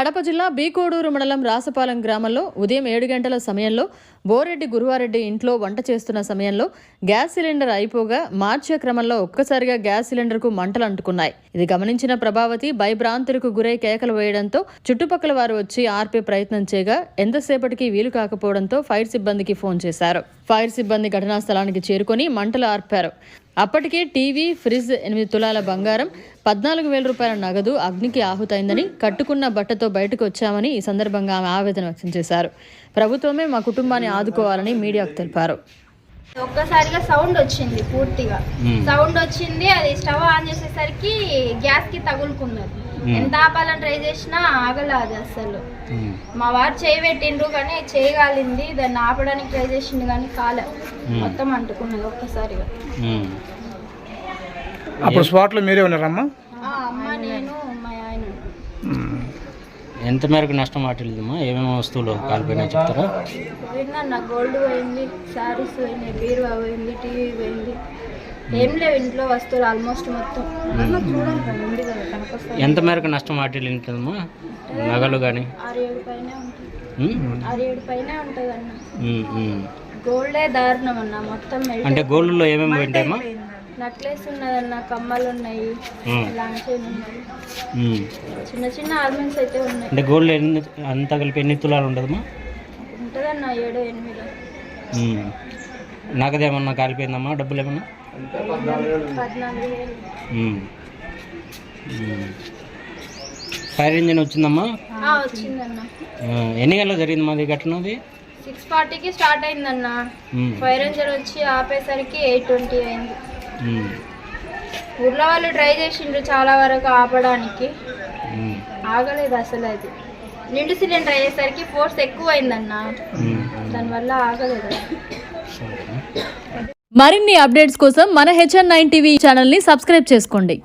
కడప జిల్లా బీకోడూరు మండలం రాసపాలెం గ్రామంలో ఉదయం ఏడు గంటల సమయంలో బోరెడ్డి గురువారెడ్డి ఇంట్లో వంట చేస్తున్న సమయంలో గ్యాస్ సిలిండర్ అయిపోగా మార్చే క్రమంలో ఒక్కసారిగా గ్యాస్ సిలిండర్కు మంటలు అంటుకున్నాయి. ఇది గమనించిన ప్రభావతి భయభ్రాంతులకు గురై కేకలు వేయడంతో చుట్టుపక్కల వారు వచ్చి ఆర్పే ప్రయత్నం చేయగా ఎంతసేపటికి వీలు కాకపోవడంతో ఫైర్ సిబ్బందికి ఫోన్ చేశారు. ఫైర్ సిబ్బంది ఘటనా స్థలానికి చేరుకొని మంటలు ఆర్పారు. అప్పటికే టీవీ ఫ్రిడ్జ్ ఎనిమిది తులాల బంగారం పద్నాలుగు వేల రూపాయల నగదు అగ్నికి ఆహుతైందని కట్టుకున్న బట్టతో బయటకు వచ్చామని ఈ సందర్భంగా ఆమె ఆవేదన వ్యక్తం చేశారు. ప్రభుత్వమే మా కుటుంబాన్ని ఆదుకోవాలని మీడియాకు తెలిపారు. ఒక్కసారిగా సౌండ్ వచ్చింది పూర్తిగా. సౌండ్ వచ్చింది అది స్టవ్ ఆన్ చేసేసరికి గ్యాస్కి తగులుకున్నది ఎంత ఆపాలని ట్రై చేసినా ఆగలేదు అసలు. మా వారు చేయి పెట్టిండ్రు కానీ చేయగాలింది దాన్ని ఆపడానికి ట్రై చేసిండు కానీ కాలే. మొత్తం అంటుకున్నది ఒక్కసారిగా. అప్పుడు స్పాట్లో మీరే ఉన్నారమ్మా? ఆ అమ్మ నేను మా ఆయన. ఎంత మేరకు నష్టం వాటిల్దమ్మా ఏమేమి వస్తువులు కాలిపోయినాయి చెప్తారా? విన్నా గోల్డ్ పోయింది శారీస్ పోయినాయి బీరువా పోయింది టీవీ పోయింది. ఏం లేవు ఇంట్లో వస్తువులు ఆల్మోస్ట్ మొత్తం. ఎంత మేరకు నష్టం వాటిల్లుంటుందమ్మా నగలు కానీ ఆరు ఏడు పైన ఉంటుంది ఆరు ఏడు పైన ఉంటుంది అన్న గోల్డే దారుణం అన్న మొత్తం అంటే గోల్డ్లో ఏమేమి పోయింటాయమ్మా నెక్లెస్ ఉన్నదన్న కమ్మలు ఉన్నాయి. చిన్న చిన్న ఆర్మెంట్స్ అయితే ఉన్నాయి. అంటే గోల్డ్ ఎన్ని అంతా కలిపి ఎన్ని తులాలు ఉంటుందమ్మా? ఉంటుందన్న ఏడు ఎనిమిది. ఉమ్. నగదేమన్నా కాలిపోయిందమ్మా? డబ్బులు ఏమన్నా. ఫైర్ ఇంజిన్ వచ్చిందమ్మా? ఎన్ని గంటలకు జరిగింది మాది ఘటన అది సిక్స్ ఫార్టీకి స్టార్ట్ అయిందన్న. ఫైర్ ఇంజన్ వచ్చి ఆపేసరికి ఎయిట్ ట్వంటీ అయింది. ఊర్లో వాళ్ళు ట్రై చేసిండ్రు చాలా వరకు ఆపడానికి. ఆగలేదు అసలు అది. నిండు సిలిండర్ అయ్యేసరికి ఫోర్స్ ఎక్కువ అయిందన్న. దానివల్ల ఆగలేదు మరిన్ని అప్డేట్స్ కోసం మన హెచ్ఎన్ నైన్ టీవీ ఛానల్ని సబ్స్క్రైబ్ చేసుకోండి.